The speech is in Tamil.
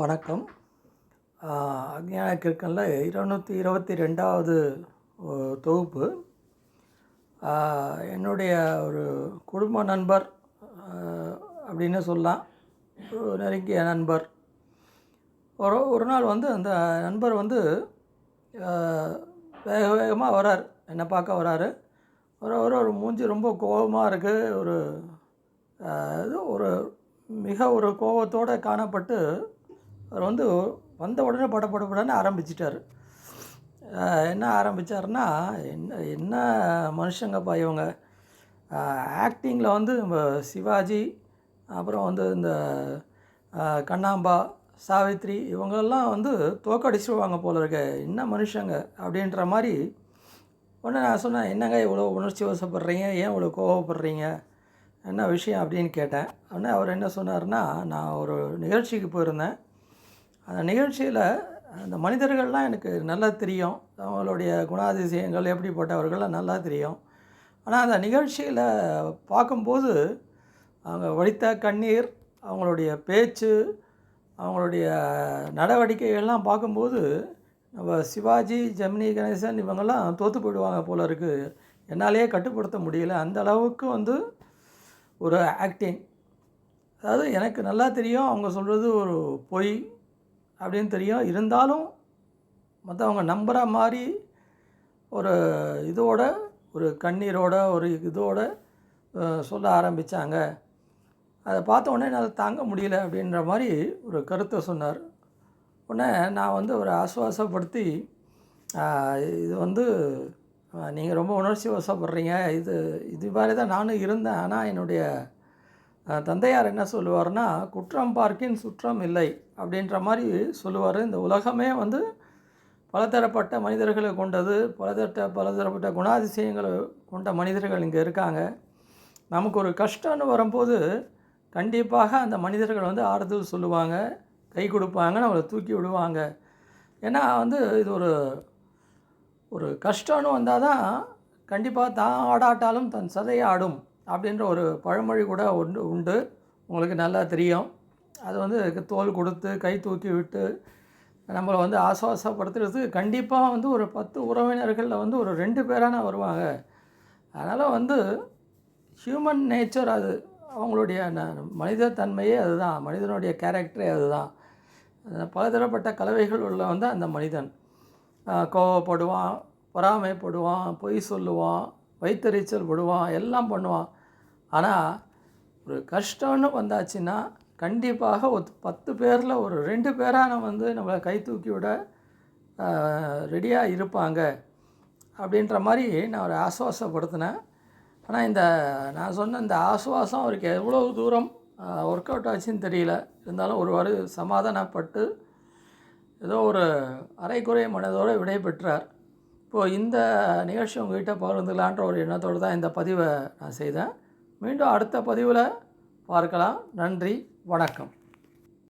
வணக்கம். அக்ஞான கிற்கனில் இருநூற்றி இருபத்தி ரெண்டாவது தொகுப்பு. என்னுடைய ஒரு குடும்ப நண்பர் அப்படின்னு சொல்லலாம். நெருங்கிய நண்பர். ஒரு ஒரு நாள் வந்து அந்த நண்பர் வந்து வேக வேகமாக வரார். என்னை பார்க்க வராரு. ஒரு ஒரு ஒரு மூஞ்சி ரொம்ப கோபமாக இருக்குது ஒரு இது ஒரு மிக ஒரு கோபத்தோடு காணப்பட்டு அவர் வந்து வந்த உடனே பட பட படன்னு ஆரம்பிச்சிட்டார். என்ன ஆரம்பித்தார்னா என்ன என்ன மனுஷங்கப்பா இவங்க? ஆக்டிங்கில் வந்து நம்ம சிவாஜி அப்புறம் வந்து இந்த கண்ணாம்பா சாவித்ரி இவங்கெல்லாம் வந்து தோக்கடிச்சுடுவாங்க போல இருக்க. என்ன மனுஷங்க? அப்படின்ற மாதிரி உடனே நான் சொன்னேன் என்னங்க இவ்வளோ உணர்ச்சி வசப்படுறீங்க? ஏன் இவ்வளோ கோவப்படுறீங்க? என்ன விஷயம்? அப்படின்னு கேட்டேன். உடனே அவர் என்ன சொன்னார்னா நான் ஒரு நிகழ்ச்சிக்கு போயிருந்தேன். அந்த நிகழ்ச்சியில் அந்த மனிதர்கள்லாம் எனக்கு நல்லா தெரியும். அவங்களுடைய குணாதிசயங்கள் எப்படிப்பட்டவர்கள்லாம் நல்லா தெரியும். ஆனால் அந்த நிகழ்ச்சியில் பார்க்கும்போது அவங்க வடித்த கண்ணீர் அவங்களுடைய பேச்சு அவங்களுடைய நடவடிக்கைகள்லாம் பார்க்கும்போது நம்ம சிவாஜி ஜெமினி கணேசன் இவங்கெல்லாம் தோற்று போயிடுவாங்க போல இருக்குது என்னாலேயே கட்டுப்படுத்த முடியல. அந்த அளவுக்கு வந்து ஒரு ஆக்டிங் அதாவது எனக்கு நல்லா தெரியும். அவங்க சொல்கிறது ஒரு பொய். அப்படின்னு தெரியும். இருந்தாலும் மற்றவங்க நம்புகிற மாதிரி ஒரு இதோட ஒரு கண்ணீரோட ஒரு இதோட சொல்ல ஆரம்பித்தாங்க அதை பார்த்த உடனே என்னால் தாங்க முடியல அப்படின்ற மாதிரி ஒரு கருத்தை சொன்னார். உடனே நான் வந்து ஒரு ஆசுவாசப்படுத்தி இது வந்து நீங்கள் ரொம்ப உணர்ச்சி வசப்படுறீங்க இது இது மாதிரி தான் நானும் இருந்தேன். ஆனால் என்னுடைய தந்தையார் என்ன சொல்லுவார்னா குற்றம் பார்க்கின் சுற்றம் இல்லை அப்படின்ற மாதிரி சொல்லுவார். இந்த உலகமே வந்து பலதரப்பட்ட மனிதர்களை கொண்டது பலதரப்பட்ட பலதரப்பட்ட குணாதிசயங்களை கொண்ட மனிதர்கள் இங்கே இருக்காங்க. நமக்கு ஒரு கஷ்டம்னு வரும்போது கண்டிப்பாக அந்த மனிதர்கள் வந்து ஆறுதல் சொல்லுவாங்க கை கொடுப்பாங்க நம்மளை தூக்கி விடுவாங்க. ஏன்னா வந்து இது ஒரு ஒரு கஷ்டம்னு வந்தால் தான் கண்டிப்பாக தான் ஆடாட்டாலும் தன் சதையை ஆடும். அப்படின்ற ஒரு பழமொழி கூட உண்டு உண்டு. உங்களுக்கு நல்லா தெரியும். அது வந்து தோல் கொடுத்து கை தூக்கி விட்டு நம்மளை வந்து ஆசுவாசப்படுத்துறதுக்கு கண்டிப்பாக வந்து ஒரு பத்து உறவினர்களில் வந்து ஒரு ரெண்டு பேரான வருவாங்க. அதனால் வந்து ஹியூமன் நேச்சர் அது. அவங்களுடைய ந- மனித தன்மையே அதுதான். மனிதனுடைய கேரக்டரே அதுதான். பலதரப்பட்ட கலவைகள் உள்ள வந்து அந்த மனிதன். கோவப்படுவான் பொறாமைப்படுவான் பொய் சொல்லுவான். வைத்தறிச்சல் விடுவான் எல்லாம் பண்ணுவான். ஆனால் ஒரு கஷ்டம்னு வந்தாச்சுன்னா கண்டிப்பாக ஒரு பத்து பேரில் ஒரு ரெண்டு பேரான வந்து நம்மளை கை தூக்கி விட ரெடியாக இருப்பாங்க. அப்படின்ற மாதிரி நான் ஒரு ஆசுவாசப்படுத்தினேன். ஆனால் இந்த நான் சொன்ன இந்த ஆசுவாசம் அவருக்கு எவ்வளோ தூரம் ஒர்க் அவுட் ஆச்சுன்னு தெரியல. இருந்தாலும் ஒரு வாரம் சமாதானப்பட்டு ஏதோ ஒரு அரைக்குறை மனதோடு விடை பெற்றார் இப்போது இந்த நிகழ்ச்சி உங்ககிட்ட பகிர்ந்துக்கலான்ற ஒரு எண்ணத்தோடு தான் இந்த பதிவை நான் செய்தேன். மீண்டும் அடுத்த பதிவில் பார்க்கலாம். நன்றி. வணக்கம்.